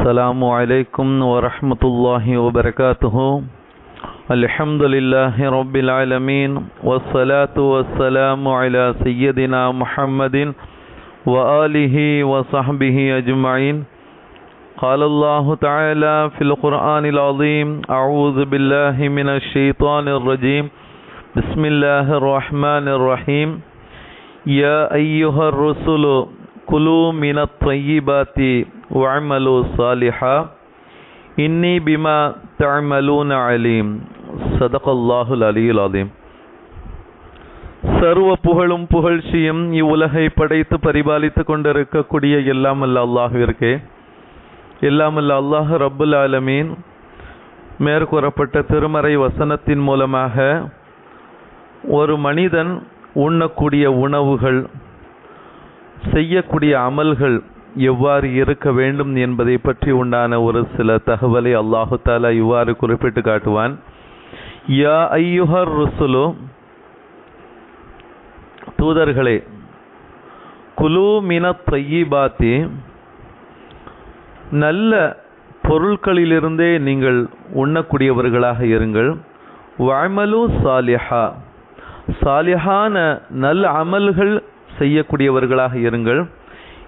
السلام عليكم ورحمة الله وبركاته. الحمد لله رب العالمين والصلاة والسلام على سيدنا محمد وآله وصحبه أجمعين. قال الله تعالى في القرآن العظيم أعوذ بالله من الشيطان الرجيم. بسم الله الرحمن الرحيم. يا أيها الرسل كلوا من الطيبات வமலு சாலிஹா இன்னி பிமா தமலூன் அலீம் சதகல்லாஹுல் அலியுல் அலீம் சர்வ புகழும் புகழ்ச்சியும் இவ்வுலகை படைத்து பரிபாலித்து கொண்டிருக்கக்கூடிய எல்லாமல்ல அல்லாஹிற்கே எல்லாமல்ல அல்லாஹ் ரப்புல் ஆலமீன் மேற்கூறப்பட்ட திருமறை வசனத்தின் மூலமாக ஒரு மனிதன் உண்ணக்கூடிய உணவுகள் செய்யக்கூடிய அமல்கள் எவ்வாறு இருக்க வேண்டும் என்பதை பற்றி உண்டான ஒரு சில தகவலை அல்லாஹு தாலா இவ்வாறு குறிப்பிட்டு காட்டுவான். யா ஐயுஹர் ருசுலு தூதர்களே குலு மின தையிபாத்தி நல்ல பொருட்களிலிருந்தே நீங்கள் உண்ணக்கூடியவர்களாக இருங்கள். வாமலு சாலிஹா சாலிஹான நல்ல அமல்கள் செய்யக்கூடியவர்களாக இருங்கள்.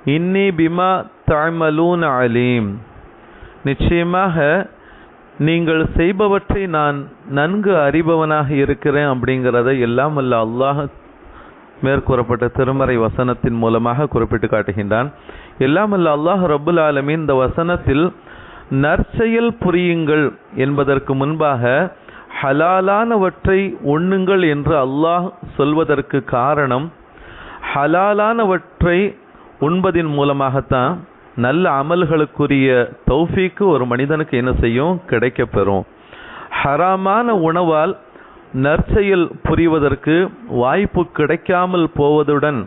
இன்னி பிமா தாய்மலூன் அலீம். நிச்சயமாக நீங்கள் செய்பவற்றை நான் நன்கு அறிபவனாக இருக்கிறேன் அப்படிங்கிறத எல்லாம் அல்ல அல்லாஹ் மேற்கூறப்பட்ட திருமறை வசனத்தின் மூலமாக குறிப்பிட்டு காட்டுகின்றான். எல்லாம் அல்ல அல்லாஹ் ரபுல் ஆலமின் இந்த வசனத்தில் நற்செயல் புரியுங்கள் என்பதற்கு முன்பாக ஹலாலானவற்றை உண்ணுங்கள் என்று அல்லாஹ் சொல்வதற்கு காரணம் ஹலாலானவற்றை உண்பதின் மூலமாகத்தான் நல்ல அமல்களுக்குரிய தௌஃபீக்கு ஒரு மனிதனுக்கு என்ன செய்யும்? கிடைக்கப்பெறும். ஹராமான உணவால் நற்செயல் புரிவதற்கு வாய்ப்பு கிடைக்காமல் போவதுடன்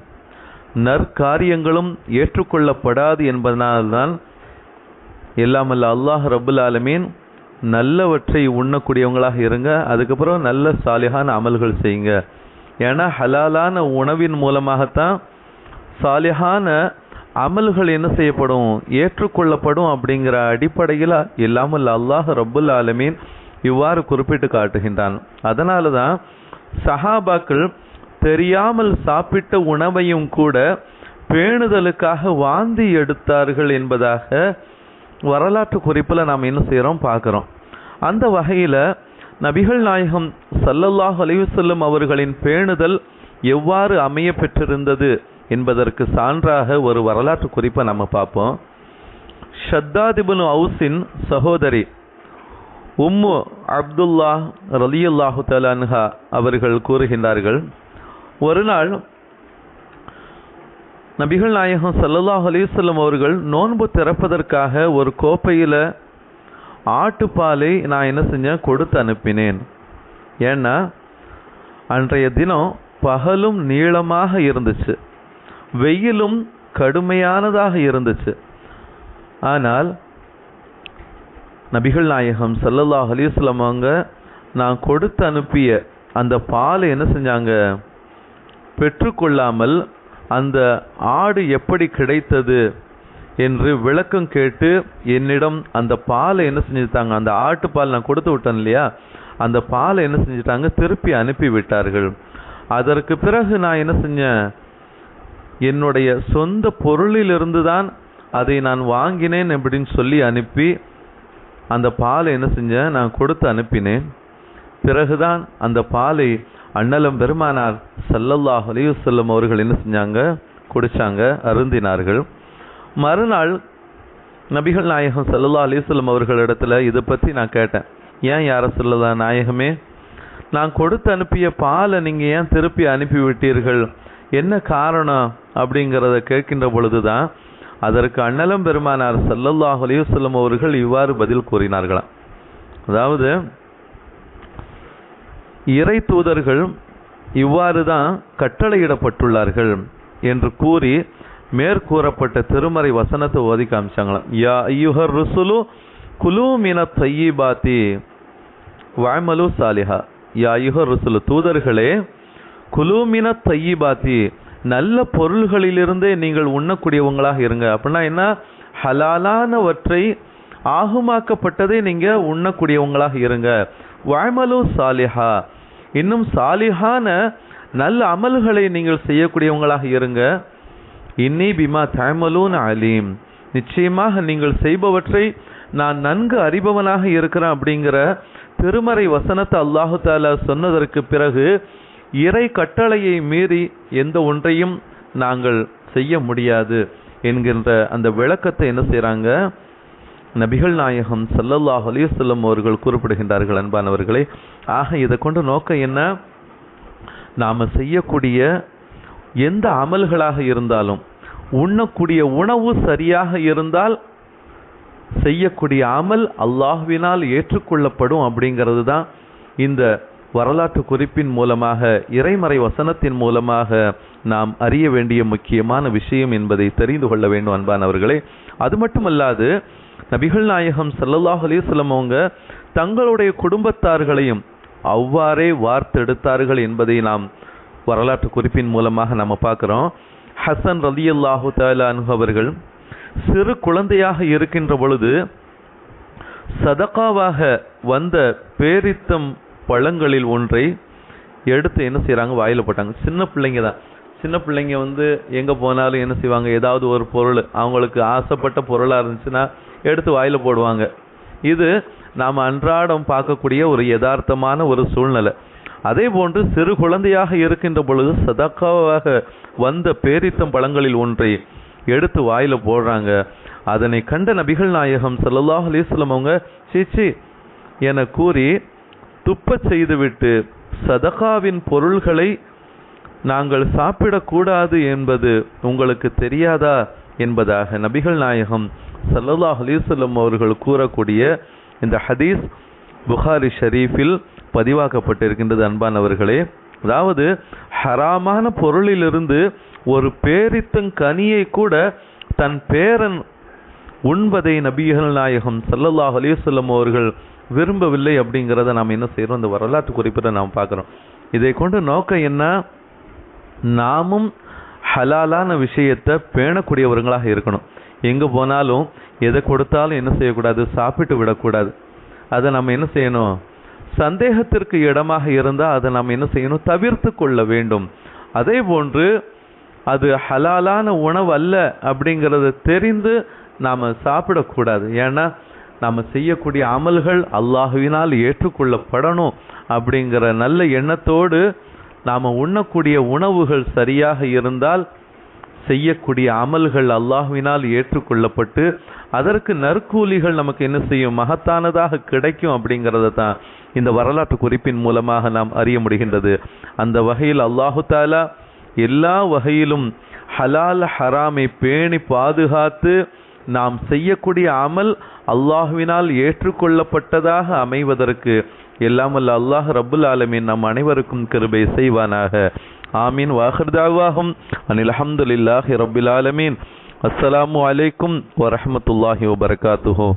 நற்காரியங்களும் ஏற்றுக்கொள்ளப்படாது என்பதனால்தான் எல்லாமல்ல அல்லாஹ் ரபுல் ஆலமீன் நல்லவற்றை உண்ணக்கூடியவங்களாக இருங்க அதுக்கப்புறம் நல்ல சாலிகான அமல்கள் செய்யுங்க. ஏன்னா ஹலாலான உணவின் மூலமாகத்தான் சாலிஹான அமல்கள் என்ன செய்யப்படும்? ஏற்றுக்கொள்ளப்படும் அப்படிங்கிற அடிப்படையில் இல்லாமல் அல்லாஹ் ரப்புல் ஆலமீன் இவ்வாறு குறிப்பிட்டு காட்டுகின்றான். அதனால தான் சஹாபாக்கள் தெரியாமல் சாப்பிட்ட உணவையும் கூட பேணுதலுக்காக வாந்தி எடுத்தார்கள் என்பதாக வரலாற்று குறிப்பில் நாம் என்ன செய்கிறோம் பார்க்குறோம். அந்த வகையில் நபிகள் நாயகம் சல்லல்லாஹ் அலிவசல்லம் அவர்களின் பேணுதல் எவ்வாறு அமைய பெற்றிருந்தது? என்பதற்கு சான்றாக ஒரு வரலாற்று குறிப்பை நம்ம பார்ப்போம். ஷத்தாதிபுன் அவுசின் சகோதரி உம்மு அப்துல்லா ரலியுல்லாஹு தலான்ஹா அவர்கள் கூறுகின்றார்கள் ஒரு நாள் நபிகள் நாயகம் சல்லல்லாஹ் அலிசல்லம் அவர்கள் நோன்பு திறப்பதற்காக ஒரு கோப்பையில் ஆட்டுப்பாலை நான் என்ன செஞ்சேன்? கொடுத்து அனுப்பினேன். ஏன்னா அன்றைய தினம் பகலும் நீளமாக இருந்துச்சு. வெயிலும் கடுமையானதாக இருந்துச்சு. ஆனால் நபிகள் நாயகம் சல்லல்லாஹ் அலிஸ்லாம் அவங்க நான் கொடுத்து அனுப்பிய அந்த பாலை என்ன செஞ்சாங்க? பெற்றுக்கொள்ளாமல் அந்த ஆடு எப்படி கிடைத்தது என்று விளக்கம் கேட்டு என்னிடம் அந்த பாலை என்ன செஞ்சுட்டாங்க? அந்த ஆட்டு பால் நான் கொடுத்து விட்டேன் இல்லையா? அந்த பாலை என்ன செஞ்சுட்டாங்க? திருப்பி அனுப்பி விட்டார்கள். அதற்கு பிறகு நான் என்ன செஞ்சேன்? என்னுடைய சொந்த பொருளிலிருந்து தான் அதை நான் வாங்கினேன் அப்படின்னு சொல்லி அனுப்பி அந்த பாலை என்ன செஞ்சேன்? நான் கொடுத்து அனுப்பினேன். பிறகுதான் அந்த பாலை அண்ணலம் பெருமானார் சல்லல்லாஹ் அலையுசல்லம் அவர்கள் என்ன செஞ்சாங்க? குடித்தாங்க அருந்தினார்கள். மறுநாள் நபிகள் நாயகம் சல்லல்லா அலிஸ்லம் அவர்கள் இடத்துல இதை பற்றி நான் கேட்டேன். ஏன் யார சொல்லதா நாயகமே? நான் கொடுத்து அனுப்பிய பாலை நீங்கள் ஏன் திருப்பி அனுப்பி விட்டீர்கள் என்ன காரணம் அப்படிங்கிறத கேட்கின்ற பொழுதுதான் அதற்கு அண்ணலம் பெருமானார் சல்லல்லாஹ் அலையுசல்லம் அவர்கள் இவ்வாறு பதில் கூறினார்களாம். அதாவது இறை தூதர்கள் இவ்வாறு தான் கட்டளையிடப்பட்டுள்ளார்கள் என்று கூறி மேற்கூறப்பட்ட திருமறை வசனத்தை ஓதி காமிச்சாங்களாம். யா ஐயுஹர் ருசுலு குலு மின தையிபாத்தி வாய்மலு சாலிஹா. யா ஐயுஹர் ருசுலு தூதர்களே குலூமின தையிபாத்தி. நல்ல பொருள்களிலிருந்தே நீங்கள் உண்ணக்கூடியவங்களாக இருங்க. அப்படின்னா என்ன? ஹலாலானவற்றை ஆகுமாக்கப்பட்டதை நீங்கள் உண்ணக்கூடியவங்களாக இருங்க. வஅமலு சாலிஹா. இன்னும் சாலிஹான நல்ல அமல்களை நீங்கள் செய்யக்கூடியவங்களாக இருங்க. இன்னி பிமா தமலூன் அலீம். நிச்சயமாக நீங்கள் செய்பவற்றை நான் நன்கு அறிபவனாக இருக்கிறேன் அப்படிங்கிற திருமறை வசனத்தை அல்லாஹு தாலா சொன்னதற்கு பிறகு இறை கட்டளையை மீறி எந்த ஒன்றையும் நாங்கள் செய்ய முடியாது என்கின்ற அந்த விளக்கத்தை என்ன செய்கிறாங்க நபிகள் நாயகம் சல்லல்லாஹ் அலைஹி அவர்கள் குறிப்பிடுகின்றார்கள் அன்பானவர்களே. ஆக இதை கொண்டு நோக்கம் என்ன? நாம் செய்யக்கூடிய எந்த அமல்களாக இருந்தாலும் உண்ணக்கூடிய உணவு சரியாக இருந்தால் செய்யக்கூடிய அமல் அல்லாஹ்வினால் ஏற்றுக்கொள்ளப்படும் அப்படிங்கிறது தான் இந்த வரலாற்று குறிப்பின் மூலமாக இறைமறை வசனத்தின் மூலமாக நாம் அறிய வேண்டிய முக்கியமான விஷயம் என்பதை தெரிந்து கொள்ள வேண்டும் அன்பானவர்களே அது மட்டுமல்லாது நபிகள் நாயகம் சல்லல்லாஹ் அலிஸ்லம் அவங்க தங்களுடைய குடும்பத்தார்களையும் அவ்வாறே வார்த்தெடுத்தார்கள் என்பதை நாம் வரலாற்று குறிப்பின் மூலமாக நம்ம பார்க்குறோம். ஹசன் ரலியல்லாஹு அல்லாஹு தாலானு அவர்கள் சிறு குழந்தையாக இருக்கின்ற பொழுது சதகாவாக வந்த பேரித்தம் பழங்களில் ஒன்றை எடுத்து என்ன செய்கிறாங்க வாயில போட்டாங்க. சின்ன பிள்ளைங்க தான். சின்ன பிள்ளைங்க வந்து எங்கே போனாலும் என்ன செய்வாங்க? ஏதாவது ஒரு பொருள் அவங்களுக்கு ஆசைப்பட்ட பொருளாக இருந்துச்சுன்னா எடுத்து வாயில் போடுவாங்க. இது நாம் அன்றாடம் பார்க்கக்கூடிய ஒரு யதார்த்தமான ஒரு சூழ்நிலை. அதே போன்று சிறு குழந்தையாக இருக்கின்ற பொழுது சதக்காவாக வந்த பேரித்தம் பழங்களில் ஒன்றை எடுத்து வாயில் போடுறாங்க. அதனை கண்ட நபிகள் நாயகம் ஸல்லல்லாஹு அலிஸ்லம் அவங்க சீச்சி என கூறி துப்பச் செய்துவிட்டு சதகாவின் பொருள்களை நாங்கள் சாப்பிடக்கூடாது என்பது உங்களுக்கு தெரியாதா என்பதாக நபிகள் நாயகம் ஸல்லல்லாஹு அலிசல்லம் அவர்கள் கூறக்கூடிய இந்த ஹதீஸ் புகாரி ஷரீஃபில் பதிவாக்கப்பட்டிருக்கின்றது அன்பானவர்களே அதாவது ஹராமான பொருளிலிருந்து ஒரு பேரித்தங்கனியை கூட தன் பேரன் உண்பதை நபிகள் நாயகம் சல்லல்லாஹ் அலிசல்லம் அவர்கள் விரும்பவில்லை அப்படிங்கிறத நாம் என்ன செய்கிறோம் இந்த வரலாற்று குறிப்பிட நாம் பார்க்குறோம். இதை கொண்டு நோக்கம் என்ன? நாமும் ஹலாலான விஷயத்தை பேணக்கூடியவர்களாக இருக்கணும். எங்கே போனாலும் எதை கொடுத்தாலும் என்ன செய்யக்கூடாது? சாப்பிட்டு விடக்கூடாது. அதை நம்ம என்ன செய்யணும்? சந்தேகத்திற்கு இடமாக இருந்தால் அதை நாம் என்ன செய்யணும்? தவிர்த்து கொள்ள வேண்டும். அதே போன்று அது ஹலாலான உணவு அல்ல அப்படிங்கிறத தெரிந்து நாம் சாப்பிடக்கூடாது. ஏன்னா நாம் செய்யக்கூடிய அமல்கள் அல்லாஹுவினால் ஏற்றுக்கொள்ளப்படணும் அப்படிங்கிற நல்ல எண்ணத்தோடு நாம் உண்ணக்கூடிய உணவுகள் சரியாக இருந்தால் செய்யக்கூடிய அமல்கள் அல்லாஹுவினால் ஏற்றுக்கொள்ளப்பட்டு அதற்கு நற்கூலிகள் நமக்கு என்ன செய்யும்? மகத்தானதாக கிடைக்கும் அப்படிங்கிறத தான் இந்த வரலாற்று குறிப்பின் மூலமாக நாம் அறிய முடிகின்றது. அந்த வகையில் அல்லாஹு தாலா எல்லா வகையிலும் ஹலால் ஹராமை பேணி பாதுகாத்து நாம் செய்யக்கூடிய அமல் அல்லாஹ்வினால் ஏற்றுக்கொள்ளப்பட்டதாக அமைவதற்கு. எல்லாமல்ல அல்லாஹ் ரபுல் ஆலமீன் நம் அனைவருக்கும் கிருபை செய்வானாக. ஆமீன். வாஹர்தாவாகும் அனில் அஹமதுல்லாஹி ரபுல் ஆலமீன். அஸ்ஸலாமு அலைக்கும் வரஹ்மத்துல்லாஹி வபரகாத்துஹு.